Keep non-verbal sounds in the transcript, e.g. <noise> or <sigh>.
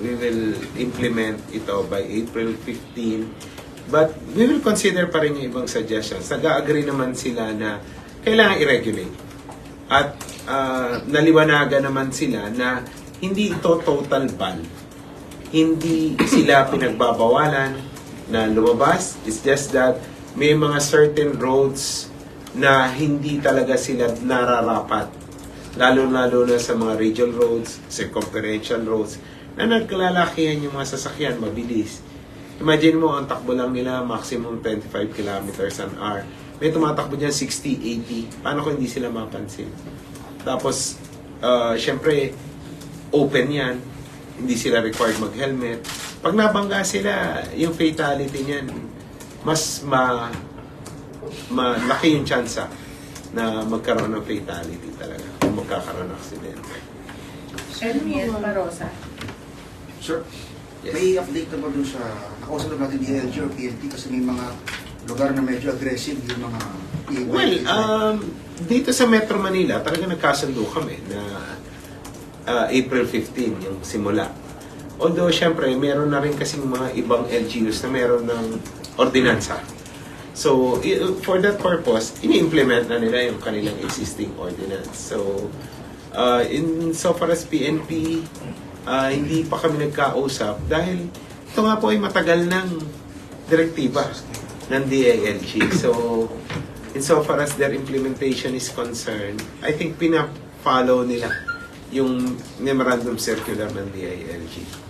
we will implement ito by April 15. But we will consider pa rin yung ibang suggestions. Nag-agree naman sila na kailangan i-regulate. At ah, naliwanagan naman sila na hindi ito total ban. Hindi sila <coughs> pinagbabawalan na lumabas. It's just that may mga certain roads na hindi talaga sila nararapat. Lalo-lalo na sa mga regional roads, circumferential roads, na nagkalalakihan yung mga sasakyan, mabilis. Imagine mo, ang takbo lang nila maximum 25 kilometers an hour. May tumatakbo dyan 60, 80. Paano kung hindi sila mapansin? Tapos, uh, syempre, open yan. Hindi sila required mag-helmet. Pag nabangga sila, yung fatality niyan, mas ma malaki yung chance na magkaroon ng fatality talaga. Kung magkakaroon ng aksidente. Ermiel Parosa. Sir, Yes. may update na ba dun sa, nakausap na natin DLG or PNP kasi may mga lugar na medyo aggressive yung mga iiwan. Well, um, dito sa Metro Manila, talaga nagkasundo kami na uh, April 15 yung simula. Although, syempre, meron na rin kasing mga ibang LGUs na meron ng ordinansa. So, for that purpose, ini-implement na nila yung kanilang existing ordinance. So, uh, in so far as PNP, uh, hindi pa kami nagkausap dahil ito nga po ay matagal ng direktiba ng DILG. So, in so far as their implementation is concerned, I think pina-follow nila yung memorandum circular ng DILG.